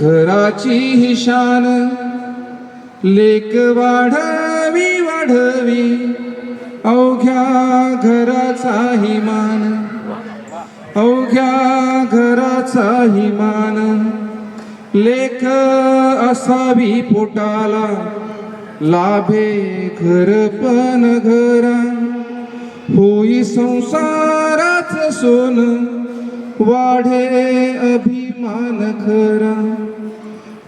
घराची ही शान. लेक वाढवी वाढवी अवघ्या घराचा ही मान. अवघ्या घराचा ही मान. लेख असावी पोटाला लाभे घर पण घरा. होई संसाराच सोन वाढे अभिमान खरा.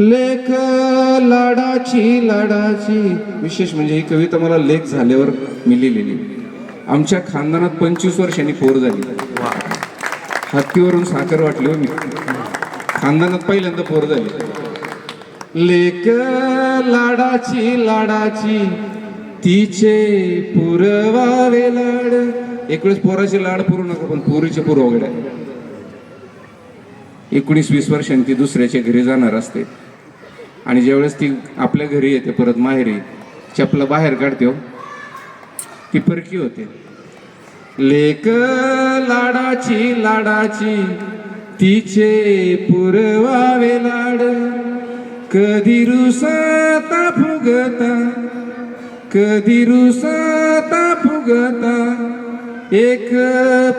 लेख लाडाची लाडाची विशेष म्हणजे ही कविता मला लेख झाल्यावर मी लिहिलेली. आमच्या खानदानात पंचवीस वर्षांनी पोर झाली. हत्तीवरून साखर वाटली हो मी. खानदानात पहिल्यांदा पोर झाली. लेख लाडाची लाडाची तिचे पुरवावे लाड एक वेळेस पोराचे लाड पुरू नका पण पोरीचे पुरव वगैरे एकोणीस वीस वर्षांनी ती दुसऱ्याच्या घरी जाणार असते. आणि ज्यावेळेस ती आपल्या घरी येते परत माहेरी चपला बाहेर काढते हो. ती परकी होते. लेक लाडाची लाडाची तिचे पुरवावे लाड. कधी रुसाता फुगता कधी रुसाता फुगता. एक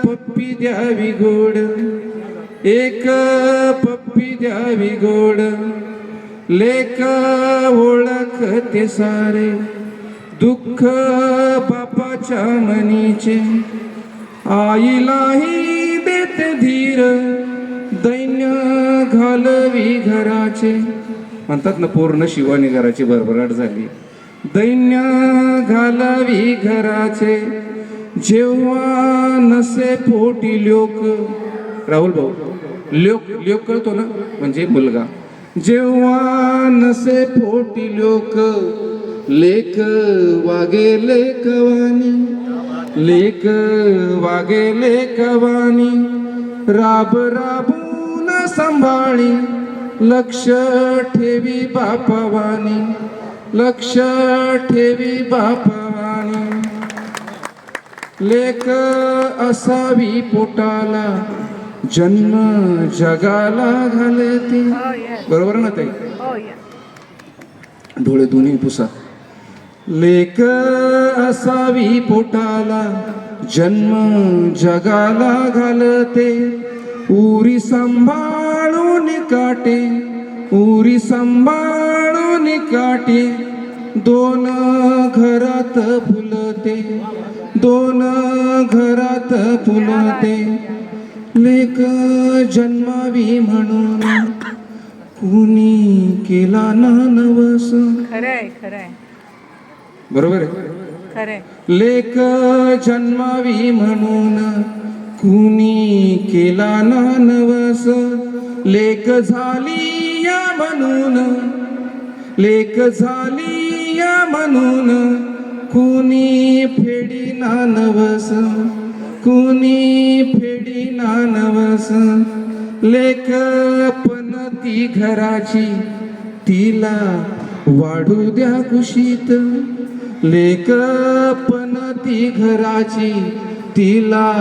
पप्पी द्यावी गोड एक पप्पी द्यावी गोड. लेक ओळखते सारे दुःख बापाच्या मनीचे. आईलाही देते धीर दैन्य घालवी घराचे. म्हणतात ना पूर्ण शिवानी घराची भरभराट झाली. दैन्य घालावी घराचे. जेव्हा नसे पोटी लोक. राहुल भाऊ लोक लोक कळतो ना? म्हणजे मुलगा. जेव्हा नसे पोटी लोक लेख वागे लेखवानी लेख वागे लेखवानी राब राबून सांभाळी लक्ष ठेवी बापवानी लक्ष ठेवी बापवानी लेख असावी पोटाला जन्म जगाला घालती. Oh. बरोबर ना ताई? Oh. डोळे दोन्ही पुसा. लेख असावी पोटाला जन्म जगाला घालते. उरी सांभाळून काटे उरी सांभाळून काटे. दोन घरात फुलते दोन घरात फुलते. लेख जन्मावी म्हणून कुणी केला ना नवस. खरंय खरंय. बरोबर आहे? लेख जन्मावी म्हणून कुणी केला ना नवस. लेख झाली या म्हणून लेख झाली या म्हणून कुणी फेडी ना नवस. कुणी फेडी नवस? लेख पण ती घराची. तिला वाढू द्या कुशीत. लेख पण ती घराची. तिला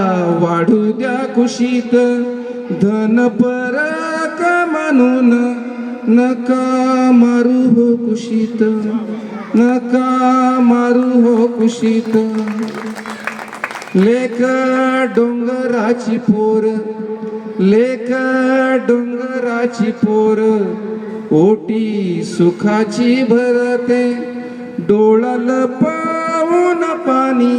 वाढू द्या कुशीत. धन पर म्हणून नका मारू हो कुशीत. नका मारू हो कुशीत. लेख डोंगराची पोर लेख डोंगराची पोर ओटी सुखाची भरते डोळल पाहून पाणी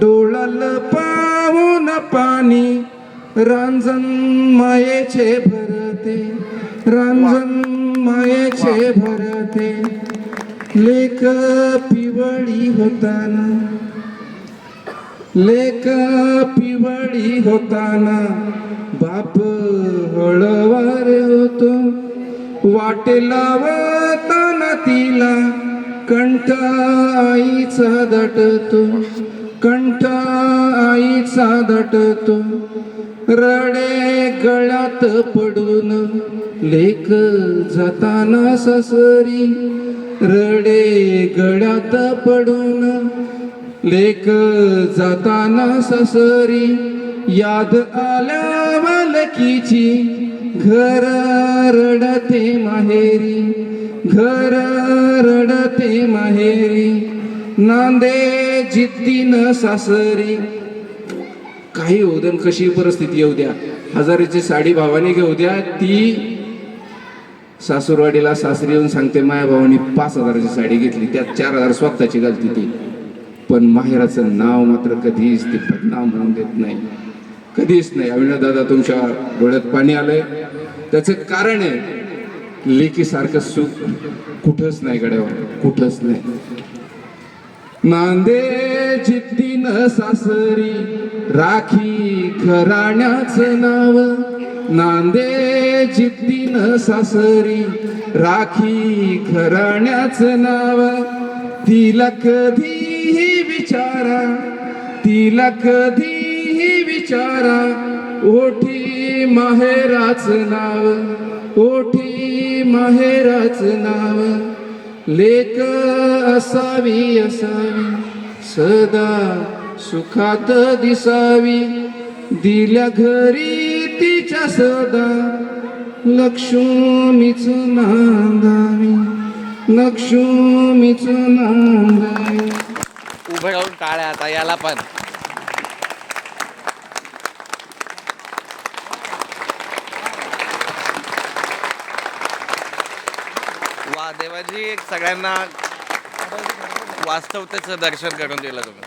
डोळल पाहून पाणी रांजण मायेचे भरते रांजण मायेचे भरते. लेख पिवळी होताना लेक पिवळी होताना बाप हळवार होतो. वाटे लावताना तिला कंठ आईचा दटतो. कंठ आईचा दटतो. रडे गळ्यात पडून लेख जाताना ससरी रडे गळ्यात पडून लेक जाताना ससरी याद आल्या मालकीची घर रडते माहेरी घर रडते माहेरी नांदे जिद्दीन सासरी. काही उदन कशी परिस्थिती येऊ द्या. हजारीची साडी भावाने घेऊ द्या. ती सासूरवाडीला सासरी येऊन सांगते माया भावानी पाच हजाराची साडी घेतली त्यात चार हजार स्वतःची घालती ती. पण माहेराचं नाव मात्र कधीच ते बदनाम होऊन देत नाही. कधीच नाही. अविनाश दादा तुमच्या डोळ्यात पाणी आलंय. त्याचं कारण आहे लेकीसारखं सुख कुठंच नाही गड्यावर. कुठंच नाही. नांदे चित्तीन सासरी राखी घराण्याचं नाव. नांदे चित्तीन सासरी राखी घराण्याचं नाव. तिला कधी विचारा तिला कधीही विचारा ओठी माहेराचं नाव ओठी माहेराचं नाव लेक असावी असावी सदा सुखात दिसावी दिल्या घरी तिच्या सदा लक्ष्मीच नांदावी लक्ष्मीच नांदावी. उभं राहून टाळ्या आता याला पण. वा देवाजी एक सगळ्यांना वास्तवतेचं दर्शन करून दिलं तुम्ही.